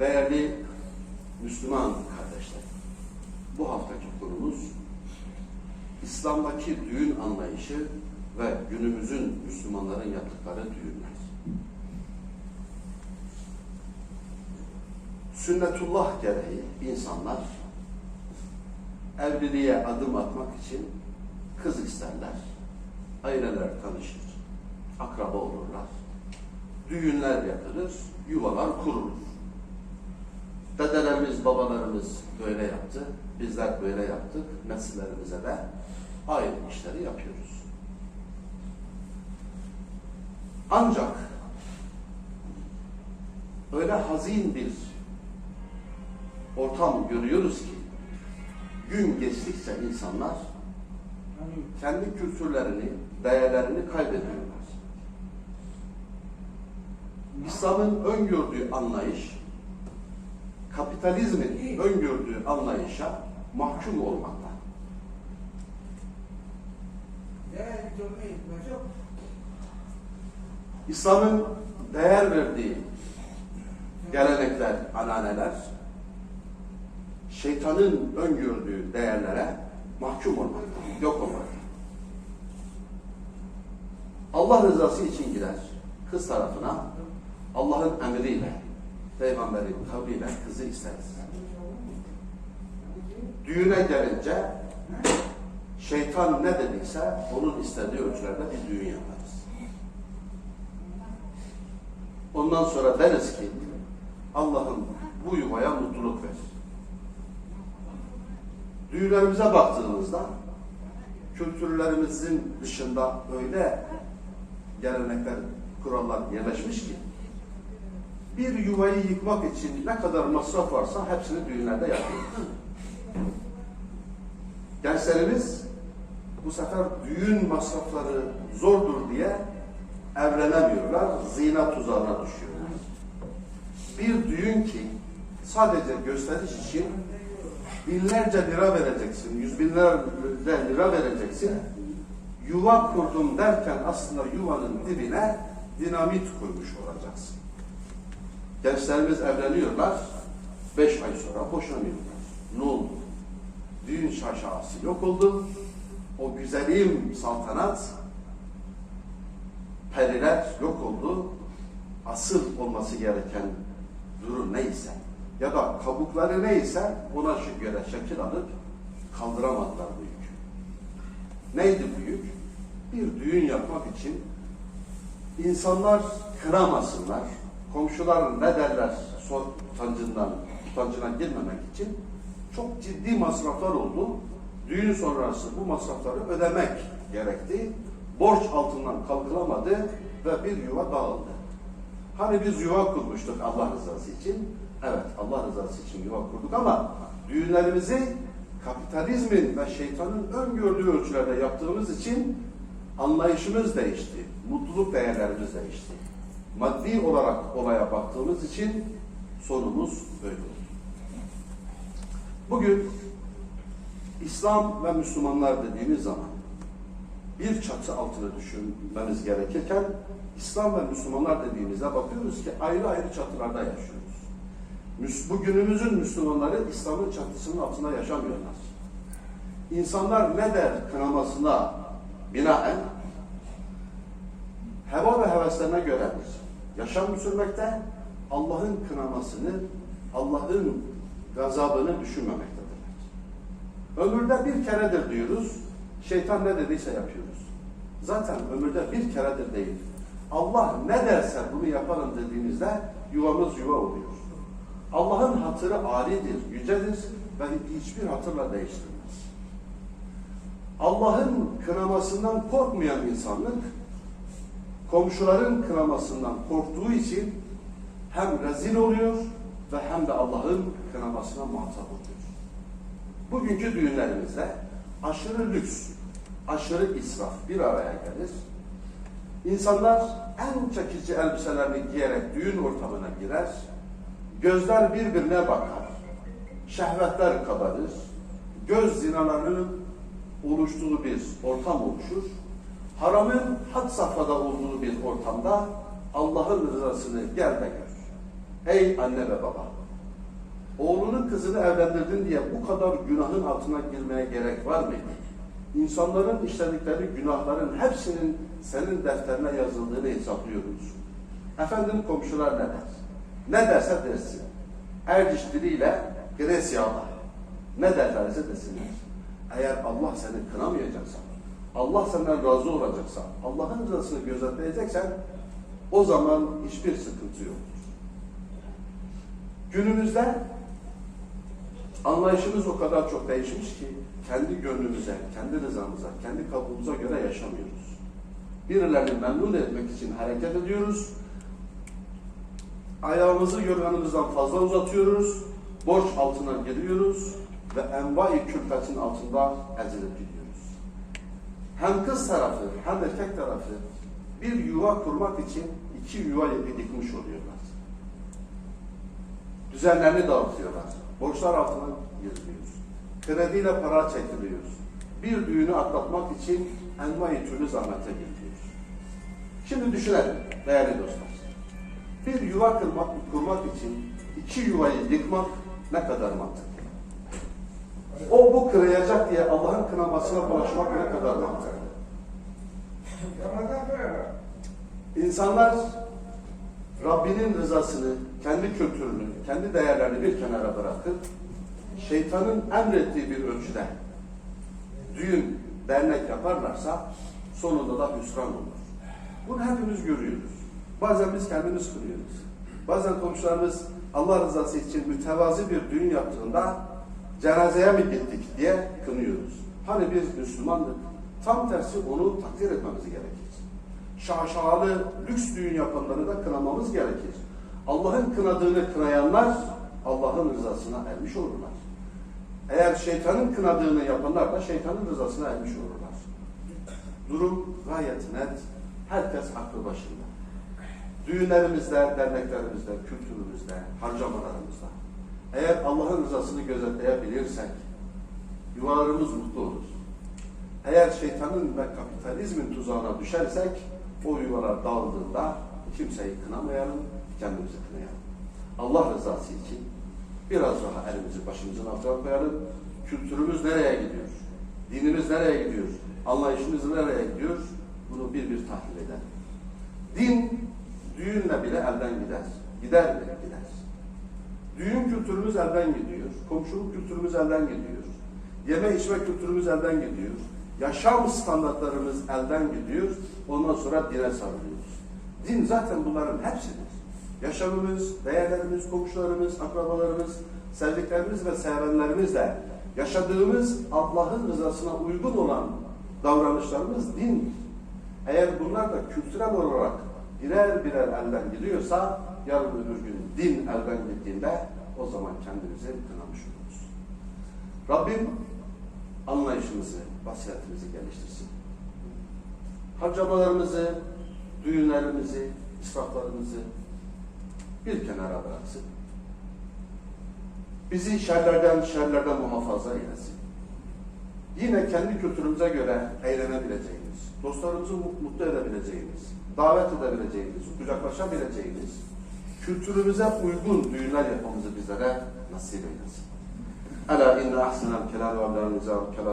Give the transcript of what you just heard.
Değerli Müslüman kardeşler, bu haftaki konumuz İslam'daki düğün anlayışı ve günümüzün Müslümanların yaptıkları düğünler. Sünnetullah gereği insanlar evliliğe adım atmak için kız isterler, aileler tanışır, akraba olurlar, düğünler yapılır, yuvalar kurulur. Dedelerimiz, babalarımız böyle yaptı, bizler böyle yaptık, nesillerimize de aynı işleri yapıyoruz. Ancak öyle hazin bir ortam görüyoruz ki gün geçtikçe insanlar kendi kültürlerini, değerlerini kaybediyorlar. İslam'ın öngördüğü anlayış, kapitalizmin öngördüğü anlayışa mahkum olmakta. İslam'ın değer verdiği gelenekler, ananeler, şeytanın öngördüğü değerlere mahkum olmakta, yok olmakta. Allah rızası için gider kız tarafına Allah'ın emriyle, peygamberin kavliyle kızı isteriz. Düğüne gelince şeytan ne dediyse onun istediği ölçülerde bir düğün yaparız. Ondan sonra deriz ki Allah'ım bu yuvaya mutluluk ver. Düğünlerimize baktığımızda kültürlerimizin dışında öyle gelenekler, kurallar yerleşmiş ki bir yuvayı yıkmak için ne kadar masraf varsa hepsini düğünlerde yapıyoruz. Gençlerimiz bu sefer düğün masrafları zordur diye evlenemiyorlar, zina tuzağına düşüyorlar. Bir düğün ki sadece gösteriş için binlerce lira vereceksin, yüz binlerce lira vereceksin. Yuva kurdum derken aslında yuvanın dibine dinamit koymuş olacaksın. Gençlerimiz evleniyorlar, beş ay sonra boşanıyorlar. Ne oldu? Düğün şaşası yok oldu. O güzelim saltanat, periler yok oldu. Asıl olması gereken durum neyse ya da kabukları neyse ona göre şekil alıp kaldıramadılar bu yükü. Neydi bu yük? Bir düğün yapmak için insanlar kıramasınlar, komşular ne derler utancından, utancına girmemek için çok ciddi masraflar oldu. Düğün sonrası bu masrafları ödemek gerekti. Borç altından kalkılamadı ve bir yuva dağıldı. Hani biz yuva kurmuştuk Allah rızası için. Evet Allah rızası için yuva kurduk ama düğünlerimizi kapitalizmin ve şeytanın öngördüğü ölçülerde yaptığımız için anlayışımız değişti. Mutluluk değerlerimiz değişti. Maddi olarak olaya baktığımız için sonumuz böyle oldu. Bugün İslam ve Müslümanlar dediğimiz zaman bir çatı altına düşünmemiz gerekirken İslam ve Müslümanlar dediğimizde bakıyoruz ki ayrı ayrı çatılarda yaşıyoruz. Bugünümüzün Müslümanları İslam'ın çatısının altında yaşamıyorlar. İnsanlar ne der kınamasına binaen heva ve heveslerine göre bir yaşam sürmekte, Allah'ın kınamasını, Allah'ın gazabını düşünmemektedirler. Ömürde bir keredir diyoruz, şeytan ne dediyse yapıyoruz. Zaten ömürde bir keredir değil. Allah ne derse bunu yaparım dediğimizde yuvamız yuva oluyor. Allah'ın hatırı âlidir, yücedir ve hiçbir hatırla değiştirilmez. Allah'ın kınamasından korkmayan insanlık, komşuların kınamasından korktuğu için hem rezil oluyor ve hem de Allah'ın kınamasına muhatap oluyor. Bugünkü düğünlerimizde aşırı lüks, aşırı israf bir araya gelir. İnsanlar en çekici elbiselerini giyerek düğün ortamına girer. Gözler birbirine bakar. Şehvetler kabarır. Göz zinalarının oluştuğu bir ortam oluşur. Haramın had safhada olduğu bir ortamda Allah'ın rızasını gel de gör. Ey anne ve baba, Oğlunun kızını evlendirdin diye bu kadar günahın altına girmeye gerek var mıydı? İnsanların işledikleri günahların hepsinin senin defterine yazıldığını hesaplıyoruz. Efendim komşular ne der? Ne derse dersin. Erciş diliyle Gresya'da ne derlerse desinler. Eğer Allah seni kınamayacaksa, Allah senden razı olacaksa, Allah'ın rızasını gözetleyeceksen o zaman hiçbir sıkıntı yoktur. Günümüzde anlayışımız o kadar çok değişmiş ki kendi gönlümüze, kendi rızamıza, kendi kabuğumuza göre yaşamıyoruz. Birilerini memnun etmek için hareket ediyoruz. Ayağımızı yorganımızdan fazla uzatıyoruz. Borç altına giriyoruz ve envai külfetin altında ezilip gidiyoruz. Hem kız tarafı hem erkek tarafı bir yuva kurmak için iki yuva dikmiş oluyorlar. Düzenlerini dağıtıyorlar. Borçlar altına giriliyoruz. Krediyle para çekiliyoruz. Bir düğünü atlatmak için envai türlü zahmete giriyoruz. Şimdi düşünelim değerli dostlar. Bir yuva kurmak, kurmak için iki yuvayı yıkmak ne kadar mantıklı? O bu kırayacak diye Allah'ın kınamasına bulaşmak ne kadar mantıklı? İnsanlar Rabbinin rızasını, kendi kültürünü, kendi değerlerini bir kenara bırakıp şeytanın emrettiği bir ölçüde düğün, dernek yaparlarsa sonunda da hüsran olur. Bunu hepimiz görüyoruz. Bazen biz kendimiz kırıyoruz. Bazen komşularımız Allah rızası için mütevazi bir düğün yaptığında cenazeye mi gittik diye kınıyoruz. Hani biz Müslümandık. Tam tersi onu takdir etmemiz gerekir. Şaşalı, lüks düğün yapanları da kınamamız gerekir. Allah'ın kınadığını kınayanlar Allah'ın rızasına ermiş olurlar. Eğer şeytanın kınadığını yapanlar da şeytanın rızasına ermiş olurlar. Durum gayet net. Herkes aklı başında. Düğünlerimizde, derneklerimizde, kültürümüzde, harcamalarımızda. Eğer Allah'ın rızasını gözetleyebilirsek, yuvalarımız mutlu olur. Eğer şeytanın ve kapitalizmin tuzağına düşersek, o yuvalar dağıldığında kimseyi kınamayalım, kendimizi kınayalım. Allah rızası için biraz daha elimizi başımızın altına koyalım. Kültürümüz nereye gidiyor? Dinimiz nereye gidiyor? Anlayışımız nereye gidiyor? Bunu bir bir tahlil edelim. Din düğünle bile elden gider. Gider mi? Gider. Düğün kültürümüz elden gidiyor. Komşuluk kültürümüz elden gidiyor. Yeme içme kültürümüz elden gidiyor. Yaşam standartlarımız elden gidiyor. Ondan sonra dine sarılıyoruz. Din zaten bunların hepsidir. Yaşamımız, değerlerimiz, komşularımız, akrabalarımız, sevdiklerimiz ve sevenlerimizle yaşadığımız Allah'ın rızasına uygun olan davranışlarımız dindir. Eğer bunlar da kültürel olarak birer birer elden gidiyorsa yarın öbür gün din elden gittiğinde o zaman kendimizi kınamış oluruz. Rabbim anlayışımızı, basiretimizi geliştirsin. Harcamalarımızı, düğünlerimizi, israflarımızı bir kenara bıraksın. Bizi şerlerden, şerlerden muhafaza eylesin. Yine kendi kültürümüze göre eğlenebileceğimiz, dostlarımızı mutlu edebileceğimiz, davet edebileceğimiz, kucaklaşabileceğimiz, kültürümüze uygun düğünler yapmamızı bizlere nasip eylesin. Ela inne ahsenel kelam ve abdel nizam kelam